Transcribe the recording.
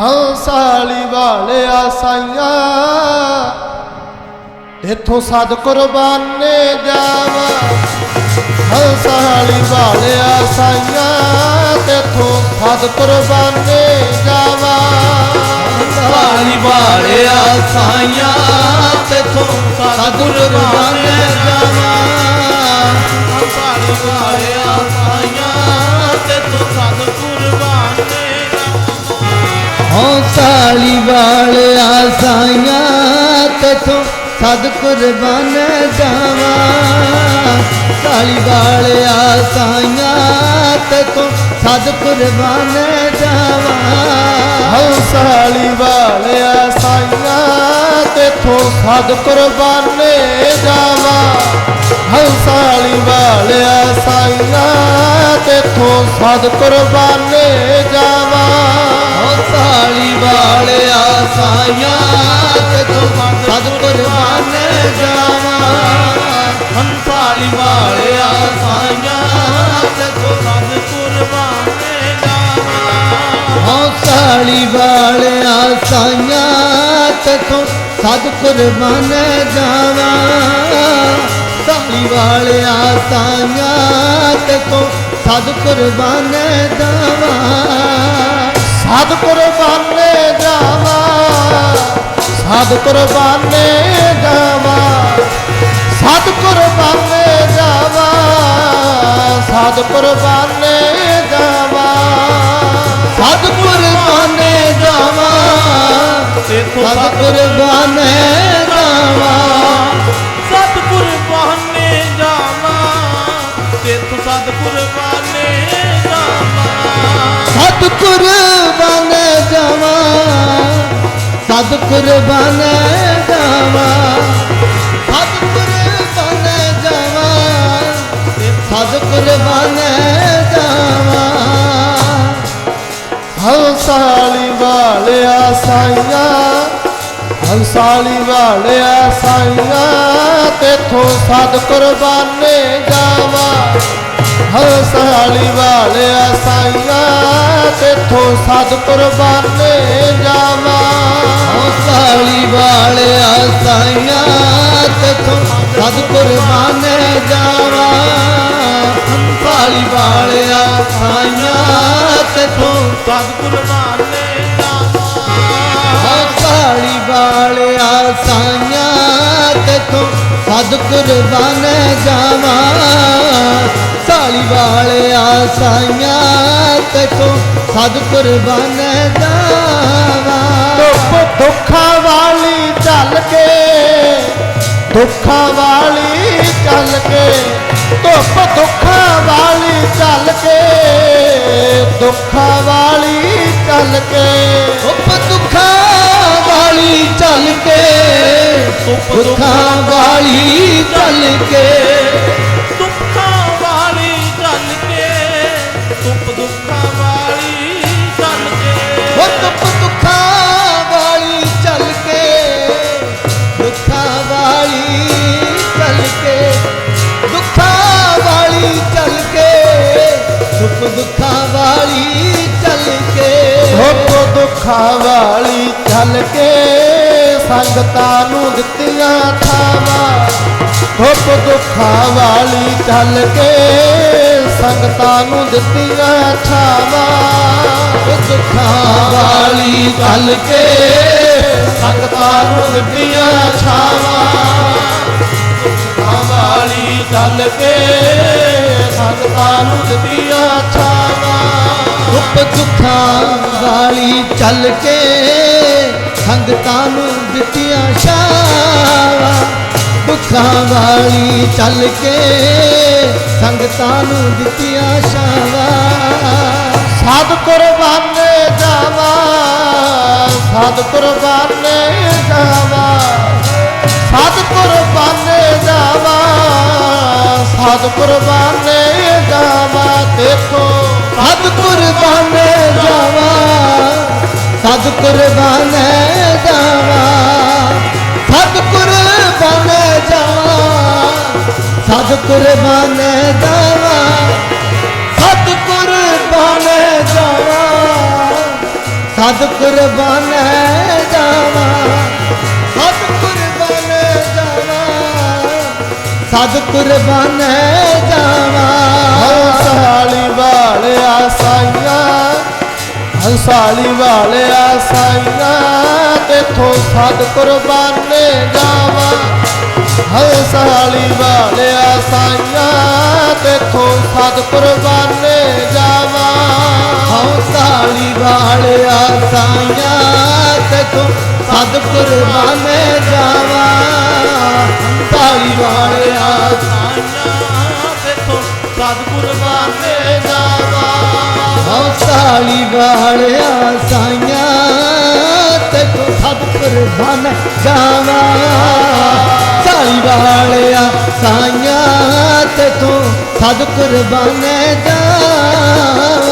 ਹੰਸਾਲੀ ਵਾਲਿਆ ਸਾਈਆਂ। ਇਥੋਂ ਸਦ ਕੁਰਬਾਨੇ ਜਾਵਾ। ਹੰਸਾਲੀ ਵਾਲਿਆ ਸਾਈਆਂ ਤੇਥੋਂ ਸਦ ਕੁਰਬਾਨੇ ਜਾਵਾ। ਵਾਲੀ ਵਾਲਿਆ ਸਾਈਆਂ ਤੇਥੋਂ ਸਤਿਗੁਰ ਬਾਣੇ ਜਾਵਾਂ। ਵਾਲਿਆ ਸਾਈਆਂ ਤੇਥੋਂ ਸਦ ਕੁਰਬਾਨ ਜਾਵਾਂ। ਸਾਲੀ ਵਾਲਿਆ ਸਾਈਆਂ ਤੇਥੋਂ ਸਦ ਕੁਰਬਾਨ ਜਾਵਾਂ। ਹੰਸਾਲੀ ਵਾਲਿਆ ਸਾਈਆਂ ਤੇਥੋਂ ਸਦ ਕੁਰਬਾਨੇ ਜਾਵਾ। ਹੰਸਾਲੀ ਵਾਲਿਆ ਸਾਈਆਂ ਤੇਥੋਂ ਸਦ ਕੁਰਬਾਨੇ ਜਾਵਾ। ਵਾਲਿਆ ਸਾਈਆਂ ਸਦ ਕੁਰਬਾਨ ਜਾਵਾਂ ਹੰਸਾਲੀ ਵਾਲਿਆ ਸਾਈਆਂ ਤੇਥੋਂ ਸਦ ਕੁਰਬਾਨ ਜਾਵਾਂ ਹੌਸਾਲੀ ਵਾਲਿਆ ਸਾਈਆਂ ਤੇਥੋਂ ਸਦ ਕੁਰਬਾਨ ਜਾਵਾਂ ਸਾਲੀ ਵਾਲਿਆ ਸਾਈਆਂ ਤੇਥੋਂ ਸਦ ਕੁਰਬਾਨ ਜਾਵਾਂ ਸਦ ਸਦ ਕੁਰਬਾਨੇ ਜਾਵਾ। ਸਦ ਕੁਰਬਾਨੇ ਜਾਵਾ। ਸਦ ਕੁਰਬਾਨੇ ਜਾਵਾ। ਸਤ ਕੁਰਬਾਨੇ ਜਾਵਾਂ। ਤੇਥੋਂ ਸਤ ਕੁਰਬਾਨੇ ਜਾਵਾਂ। ਸਤ ਕੁਰਬਾਨੇ ਜਾਵਾਂ। ਤੇਥੋਂ ਸਤ ਕੁਰਬਾਨੇ ਜਾਵਾਂ। ਸਤ ਕੁਰਬਾਨੇ ਸਤ ਕੁਰਬਾਨੇ ਜਾਵਾਂ ਸਤ ਕੁਰਬਾਨੇ ਜਾਵਾਂ ਸਤ ਕੁਰਬਾਨੇ ਜਾਵਾਂ ਹੰਸਾਲੀ ਵਾਲਿਆ ਸਾਈਆ ਹੰਸਾਲੀ ਵਾਲਿਆ ਸਾਈਆਂ ਤੇਥੋਂ ਸਦ ਕੁਰਬਾਨੇ ਜਾਵਾ ਹੰਸਾਲੀ ਵਾਲਿਆ ਸਾਈਆਂ ਤੇਥੋਂ ਸਦ ਕੁਰਬਾਨੇ ਜਾਵਾ। ਹੌਸਾਲੀ ਵਾਲਿਆ ਸਾਈਆਂ, ਤੇਥੋਂ ਸਦ ਕੁਰਬਾਨੇ ਜਾਵਾਂ। ਹੰਸਾਲੀ ਵਾਲਿਆ ਸਾਈਆਂ, ਤੇਥੋਂ ਸਤ ਕੁਰਬਾਨੇ ਜਾਵਾਂ। ਹੌਸਾਲੀ ਵਾਲਿਆ ਸਾਈਆਂ, ਤੇਥੋਂ ਸਦ ਕੁਰਬਾਨੇ ਜਾਵਾਂ। ਸਾਲੀ ਵਾਲਿਆ ਸਾਈਆਂ ਤੇਥੋਂ ਸਦ ਕੁਰਬਾਨੇ ਜਾਵਾਂ ਧੁੱਪ ਦੁੱਖਾਂ ਵਾਲੀ ਚੱਲ ਕੇ ਦੁੱਖਾਂ ਵਾਲੀ ਚੱਲ ਕੇ ਧੁੱਪ ਦੁੱਖਾਂ ਵਾਲੀ ਚੱਲ ਕੇ ਦੁੱਖਾਂ ਵਾਲੀ ਚੱਲ ਕੇ। ਧੁੱਪ ਦੁੱਖਾਂ ਵਾਲੀ ਚੱਲ ਕੇ ਦੁੱਖਾਂ ਵਾਲੀ ਚੱਲ ਧੁੱਪ ਦੁੱਖਾਂ ਵਾਲੀ ਚੱਲ ਕੇ। ਧੁੱਪ ਦੁੱਖਾਂ ਵਾਲੀ ਚੱਲ ਕੇ ਸੰਗਤਾਂ ਨੂੰ ਦਿੱਤੀਆਂ ਥਾਵਾਂ। ਧੁੱਪ ਦੁੱਖਾਂ ਵਾਲੀ ਚੱਲ ਕੇ ਸੰਗਤਾਂ ਨੂੰ ਦਿੱਤੀਆਂ ਥਾਵਾਂ। ਦੁੱਖਾਂ ਵਾਲੀ ਚੱਲ ਕੇ ਸੰਗਤਾਂ ਨੂੰ ਦਿੱਤੀਆਂ ਛਾਵਾਂ ਦੁੱਖਾਂ ਵਾਲੀ ਚੱਲ ਕੇ ਸੰਗਤਾਂ ਨੂੰ ਦਿੱਤੀਆਂ ਛਾਵਾਂ ਧੁੱਪ ਦੁੱਖਾਂ ਵਾਲੀ ਚੱਲ ਕੇ ਸੰਗਤਾਂ ਨੂੰ ਦਿੱਤੀਆਂ ਸ਼ਾਵਾ ਦੁੱਖਾਂ ਵਾਲੀ ਚੱਲ ਕੇ ਸੰਗਤਾਂ ਨੂੰ ਦਿੱਤੀਆਂ ਸ਼ਾਵਾ ਸਦ ਕੁਰਬਾਨੇ ਜਾਵਾ ਸਦ ਕੁਰਬਾਨੇ ਜਾਵਾ। ਸਦ ਕੁਰਬਾਨੇ ਜਾਵਾ ਸਦ ਕੁਰਬਾਨੇ ਜਾਵਾ ਦੇਖੋ। ਸਤ ਕੁਰਬਾਨੇ ਜਾਵਾ। ਸਤ ਕੁਰਬਾਨੇ ਜਾਵਾ। ਸਤ ਕੁਰਬਾਨੇ ਜਾਵਾ। ਸਤ ਕੁਰਬਾਨੇ ਜਾਵਾ। ਸਤ ਕੁਰਬਾਨੇ ਜਾਵਾ। ਸਦ ਕੁਰਬਾਨ ਜਾਵਾ। ਸਦ ਕੁਰਬਾਨ ਜਾਵਾ। ਸਦ ਕੁਰਬਾਨ ਜਾਵਾ। ਹੰਸਾਲੀ ਵਾਲਿਆ ਸਾਈਆਂ, ਹੰਸਾਲੀ ਵਾਲਿਆ ਸਾਈਆਂ, ਤੇਥੋਂ ਸਦ ਕੁਰਬਾਨੇ ਜਾਵਾ ਹੰਸਾਲੀ ਵਾਲਿਆ ਸਾਈਆਂ, ਤੇਥੋਂ ਸਦ ਕੁਰਬਾਨੇ ਜਾਵਾ ਹੌਸਾਲੀ ਵਾਲਿਆ ਸਾਈਆਂ ਤੇ ਤੂੰ ਸਦ ਕੁਰਬਾਨ ਜਾਵਾ ਹੌਸਾਲੀ ਵਾਲਿਆ ਸਾਈਆਂ। ਸਤਿਗੁਰ ਬਾਨੇ ਜਾਵਾ ਹੌਸਾਲੀ ਵਾਲਿਆ ਸਾਈਆਂ ਤੇ ਤੂੰ ਸਦ ਕੁਰਬਾਨ ਜਾਵਾ। ਸਾਲੀ ਵਾਲਿਆ ਸਾਈਆਂ ਤੇ ਤੂੰ ਸਦ ਕੁਰਬਾਨ ਜਾਵਾ।